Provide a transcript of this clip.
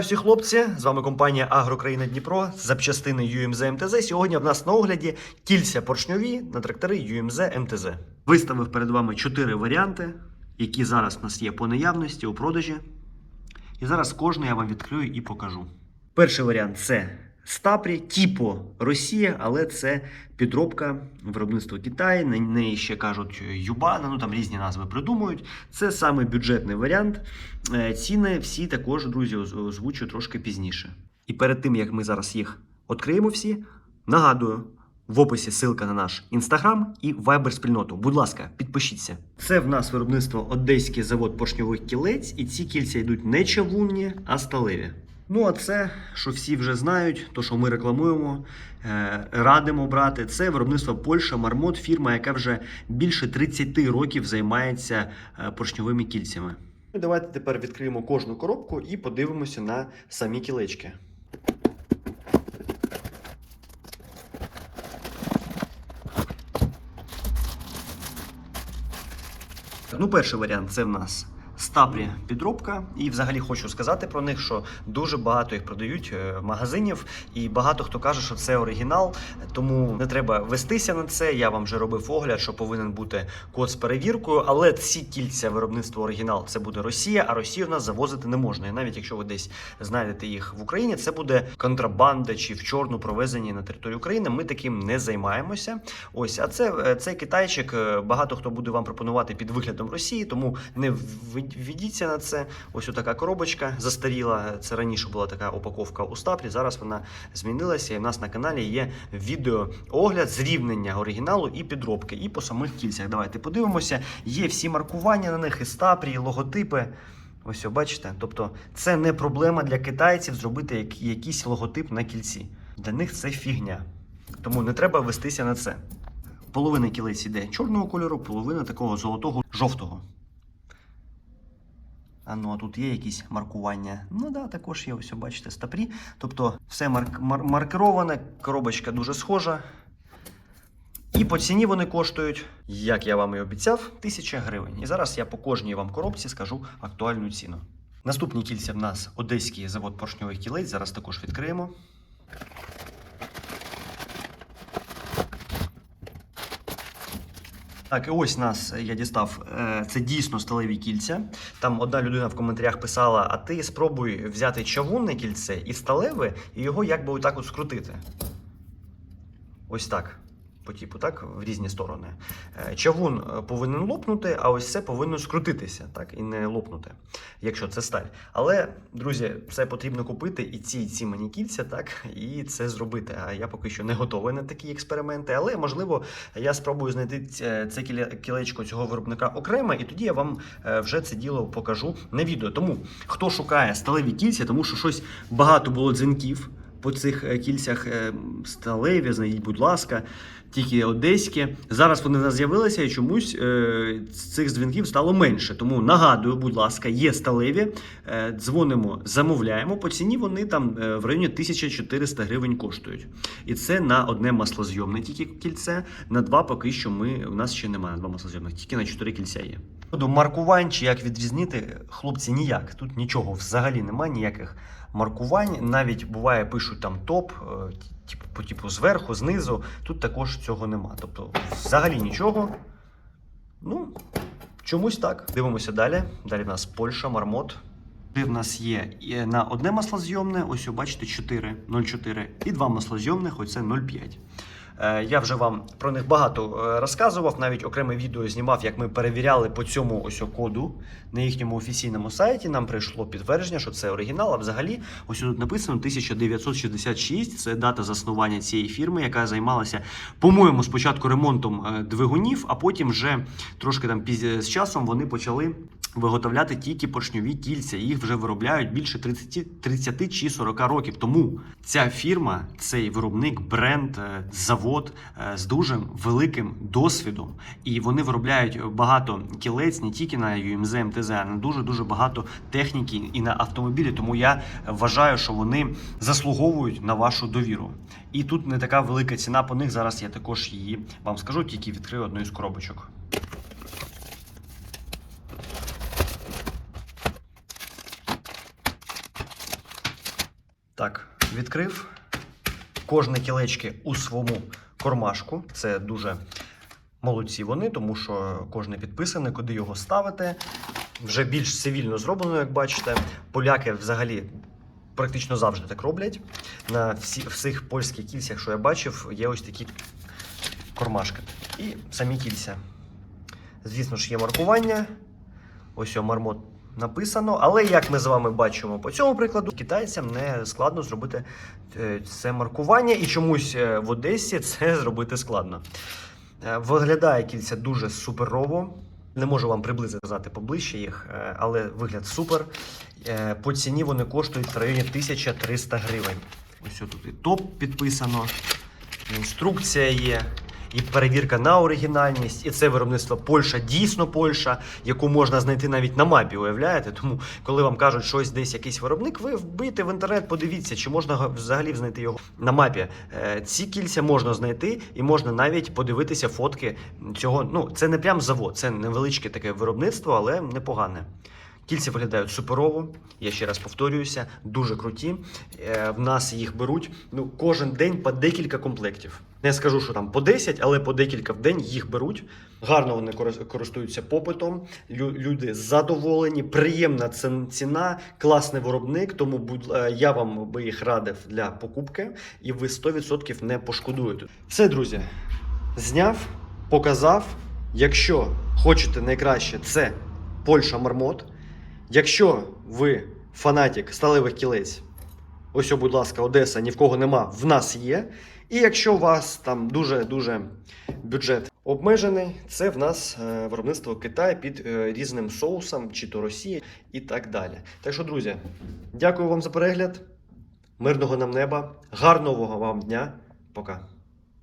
Всі хлопці, з вами компанія Агрокраїна Дніпро, запчастини UMZ МТЗ. Сьогодні в нас на огляді кільця поршньові на трактори UMZ МТЗ. Виставив перед вами чотири варіанти, які зараз у нас є по наявності у продажі. І зараз кожний я вам відкрию і покажу. Перший варіант це Стапрі, Тіпо Росія, але це підробка виробництва Китаю. На неї ще кажуть Юбана, ну там різні назви придумують. Це саме бюджетний варіант. Е, Ціни всі також, друзі, озвучу трошки пізніше. І перед тим як ми зараз їх відкриємо всі, нагадую. В описі ссылка на наш інстаграм і вайбер спільноту. Будь ласка, підпишіться. Це в нас виробництво Одеський завод поршньових кілець, і ці кільця йдуть не чавунні, а сталеві. Ну, а це, що всі вже знають, то що ми рекламуємо, е, радимо брати, це виробництво Польща Мармот, фірма, яка вже більше 30 років займається е, поршньовими кільцями. Ну, Давайте тепер відкриємо кожну коробку і подивимося на самі кілечки. Ну, перший варіант це в нас Стапрі підробка. І взагалі хочу сказати про них, що дуже багато їх продають е, магазинів, і багато хто каже, що це оригінал, тому не треба вестися на це. Я вам вже робив огляд, що повинен бути код з перевіркою. Але ці кільця виробництва оригінал це буде Росія, а Росію в нас завозити не можна. І навіть якщо ви десь знайдете їх в Україні, це буде контрабанда чи в чорну провезені на територію України. Ми таким не займаємося. Ось, а це е, цей китайчик. е, Багато хто буде вам пропонувати під виглядом Росії, тому не в- на це. Ось така коробочка застаріла. Це раніше була така упаковка у стапрі. Зараз вона змінилася. І в нас на каналі є відео огляд зрівнення оригіналу і підробки. І по самих кільцях. Давайте подивимося. Є всі маркування на них, і стапрі, і логотипи. Ось, бачите, тобто це не проблема для китайців зробити як- якийсь логотип на кільці. Для них це фігня. Тому не треба вестися на це. Половина кілець іде чорного кольору, половина такого золотого жовтого. А ну, а тут є якісь маркування. Ну да, також є, ось бачите, стапрі. Тобто все марк- мар- маркероване, коробочка дуже схожа. І по ціні вони коштують, як я вам і обіцяв, 1000 гривень. І зараз я по кожній вам коробці скажу актуальну ціну. Наступні кільця в нас Одеський завод поршньових кілець. Зараз також відкриємо. Так, і ось нас е, я дістав. е, Це дійсно сталеві кільця. Там одна людина в коментарях писала: а ти спробуй взяти чавунне кільце і сталеве, і його якби отак от скрутити. Ось так. По типу, так, в різні сторони. Е, Чавун е, повинен лопнути, а ось це повинно скрутитися, так, і не лопнути, якщо це сталь. Але, друзі, це потрібно купити і ці, і ці мені кільця, так, і це зробити. А я поки що не готовий на такі експерименти, але можливо я спробую знайти це це кілечко цього виробника окремо, і тоді я вам е, вже це діло покажу на відео. Тому хто шукає сталеві кільця, тому що щось багато було дзвінків по цих е, кільцях е, сталеві, знайдіть, будь ласка, тільки одеські. Зараз вони в з'явилися і чомусь е, цих дзвінків стало менше. Тому нагадую, будь ласка, є сталеві. Дзвонимо, замовляємо. По ціні вони там в районі 1400 гривень коштують. І це на одне маслозйомне тільки кільце. На два поки що ми у нас ще немає на два маслозйомних, тільки на чотири кільця є. До маркувань чи як відрізнити, хлопці, ніяк. Тут нічого взагалі немає, ніяких маркувань. Навіть буває, пишуть там топ, е, по типу зверху, знизу. Тут також цього нема. Тобто, взагалі нічого. Ну, чомусь так. Дивимося далі. Далі в нас Польща, Мармот. В нас є на одне маслозйомне, ось ви бачите 4, 0,4, і два маслозйомних, ось це 0,5. Е, Я вже вам про них багато е, розказував, навіть окреме відео знімав, як ми перевіряли по цьому ось коду на їхньому офіційному сайті. Нам прийшло підтвердження, що це оригінал. А взагалі, ось тут написано 1966. Це дата заснування цієї фірми, яка займалася, по-моєму, спочатку ремонтом е, двигунів, а потім вже трошки там пізніше з часом вони почали. Виготовляти тільки поршньові кільця, їх вже виробляють більше 30, 30 чи 40 років. Тому ця фірма, цей виробник, бренд, е, завод е, з дуже великим досвідом. І вони виробляють багато кілець не тільки на UMZ, МТЗ, а на дуже дуже багато техніки і на автомобілі. Тому я вважаю, що вони заслуговують на вашу довіру. І тут не така велика ціна по них. Зараз я також її вам скажу, тільки відкрию одну із коробочок. Так, відкрив. Кожне кілечки у своєму кормашку. Це дуже молодці вони, тому що кожне підписане, куди його ставити. Вже більш цивільно зроблено, як бачите. Поляки взагалі практично завжди так роблять. На всі, всіх польських кільцях, що я бачив, є ось такі кормашки. І самі кільця. Звісно ж, є маркування. Ось о, мармот написано. Але як ми з вами бачимо по цьому прикладу, китайцям не складно зробити е, це маркування, і чомусь е, в Одесі це зробити складно. Е, Виглядає кільця дуже суперово. Не можу вам приблизно сказати поближче їх, але вигляд супер. По ціні вони коштують в районі 1300 гривень. Ось тут і топ підписано, інструкція є, і перевірка на оригінальність. І це виробництво Польща, дійсно Польща, яку можна знайти навіть на мапі, уявляєте? Тому, коли вам кажуть, що ось десь якийсь виробник, ви вбийте в інтернет, подивіться, чи можна взагалі знайти його на мапі. Е, Ці кільця можна знайти, і можна навіть подивитися фотки цього. Ну, це не прям завод, це невеличке таке виробництво, але непогане. Кільця виглядають суперово, я ще раз повторююся, дуже круті. Е, в нас їх беруть ну, кожен день по декілька комплектів. Не скажу, що там по 10, але по декілька в день їх беруть. Гарно вони користуються попитом. Лю- люди задоволені, приємна ціна, класний виробник. Тому е, я вам би їх радив для покупки, і ви 100% не пошкодуєте. Все, друзі, зняв, показав. Якщо хочете найкраще, це Польща Мармот. Якщо ви фанатик сталевих кілець, ось, будь ласка, Одеса, ні в кого нема, в нас є. І якщо у вас там дуже-дуже бюджет обмежений, це в нас е, виробництво Китаю під е, різним соусом, чи то Росії і так далі. Так що, друзі, дякую вам за перегляд. Мирного нам неба, гарного вам дня. Пока.